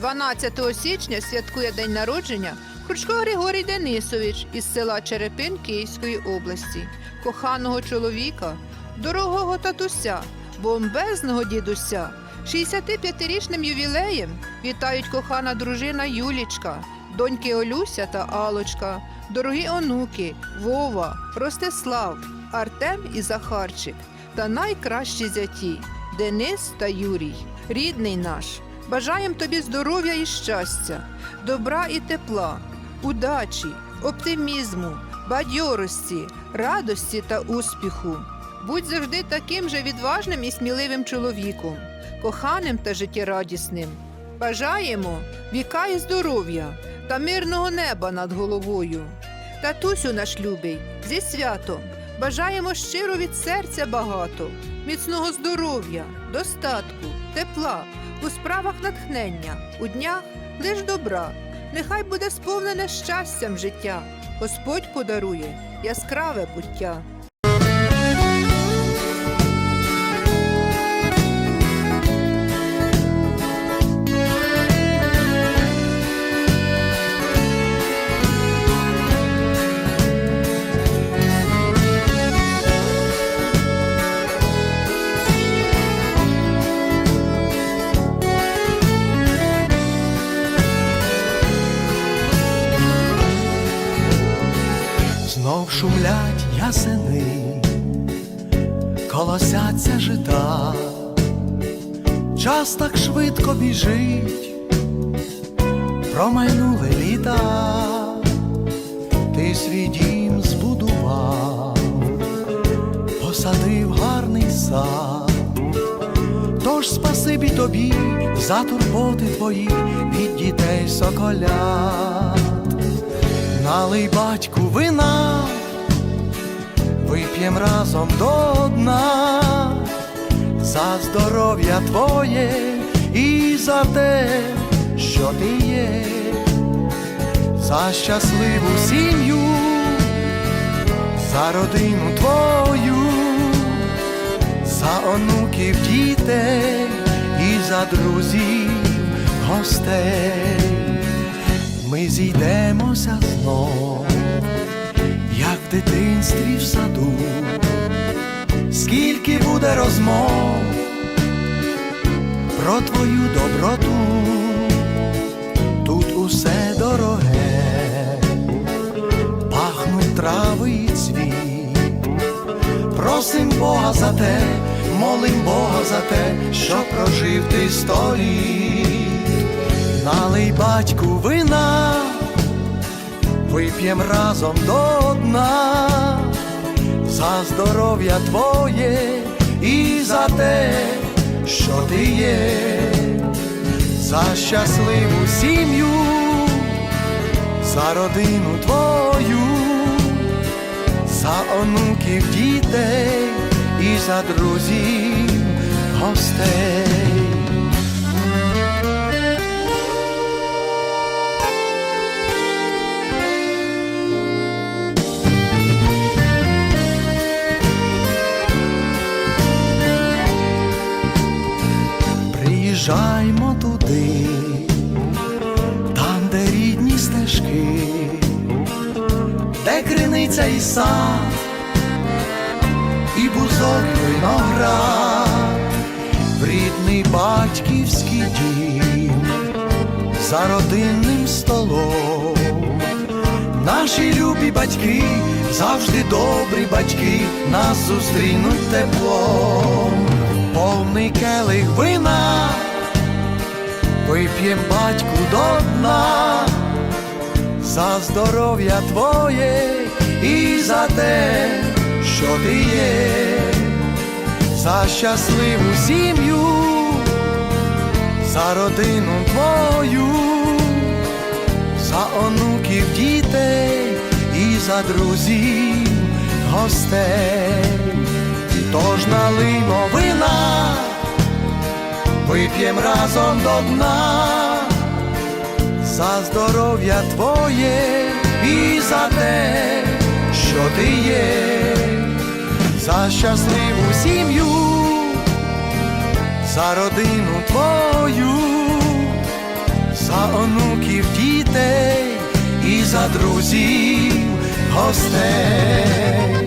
12 січня святкує день народження Кручко Григорій Денисович із села Черепин Київської області, коханого чоловіка, дорогого татуся, бомбезного дідуся. 65-річним ювілеєм вітають кохана дружина Юлічка, доньки Олюся та Алочка, дорогі онуки Вова, Ростислав, Артем і Захарчик та найкращі зяті Денис та Юрій, рідний наш. Бажаємо тобі здоров'я і щастя, добра і тепла, удачі, оптимізму, бадьорості, радості та успіху. Будь завжди таким же відважним і сміливим чоловіком, коханим та життєрадісним. Бажаємо віка і здоров'я та мирного неба над головою. Татусю наш любий, зі святом бажаємо щиро від серця багато, міцного здоров'я, достатку, тепла, у справах натхнення, у днях лиш добра. Нехай буде сповнене щастям життя. Господь подарує яскраве буття. Шумлять ясени, колосяться жита, час так швидко біжить, промайнули літа, ти свій дім збудував, посадив гарний сад, тож спасибі тобі за турботи твої від дітей соколят. Налий батьку вина, вип'єм разом до дна, за здоров'я твоє і за те, що ти є, за щасливу сім'ю, за родину твою, за онуків дітей і за друзів гостей. Ми зійдемося знов, дитинстві в саду, скільки буде розмов про твою доброту, тут усе дороге, пахнуть трави і цвіт. Просим Бога за те, молим Бога за те, що прожив ти сто літ. Налий батьку вина, вип'єм разом до дна, за здоров'я твоє і за те, що ти є, за щасливу сім'ю, за родину твою, за онуків дітей і за друзів гостей. Приїжджаймо туди, там, де рідні стежки, де криниця і сад, і бузок виноград, в рідний батьківський дім, за родинним столом. Наші любі батьки, завжди добрі батьки, нас зустрінуть теплом, повний келих вина, вип'єм батьку до дна, за здоров'я твоє і за те, що ти є, за щасливу сім'ю, за родину твою за онуків дітей і за друзів гостей, тож налиймо вина, вип'єм разом до дна, за здоров'я твоє і за те, що ти є, за щасливу сім'ю, за родину твою за онуків, дітей і за друзів гостей.